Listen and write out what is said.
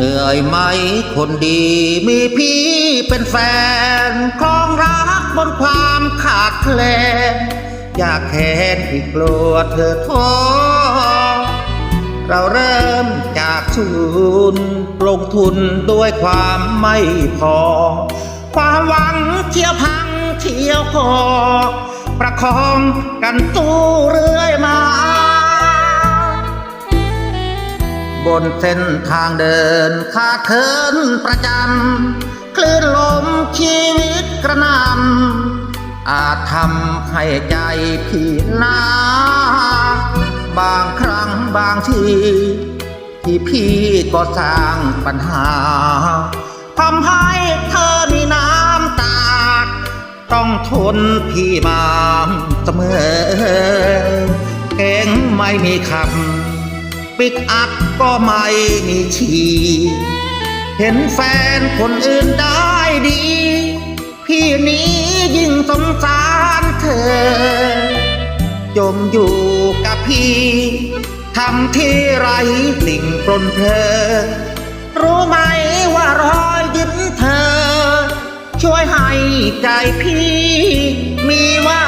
เหนื่อยไหมคนดีมีพี่เป็นแฟนครองรักบนความขาดแคลนอยากแค้นที่กลัวเธอท้อเราเริ่มจากศูนย์ลงทุนด้วยความไม่พอ ความหวังเที่ยวพังเที่ยวคอประคองกันตู้เรื่อยมา นเส้นทางเดินขาเคินประจำคลื่นลมชีวิตกระนำอาจทำให้ใจพี่นาบางครั้งบางที ที่พี่ก็สร้างปัญหาทำให้เธอมีน้ำตา ต้องทนพี่มาเสมอเก่งไม่มีคำ ปิกอัพก็ไม่มีชีเห็นแฟนคนอื่นได้ดี พี่นี้ยิ่งสงสารเธอ จมอยู่กับพี่ทำที่ไรสิ่งปลนเพลอรู้ไหมว่ารอยยิ้มเธอ ช่วยให้ใจพี่มีวัง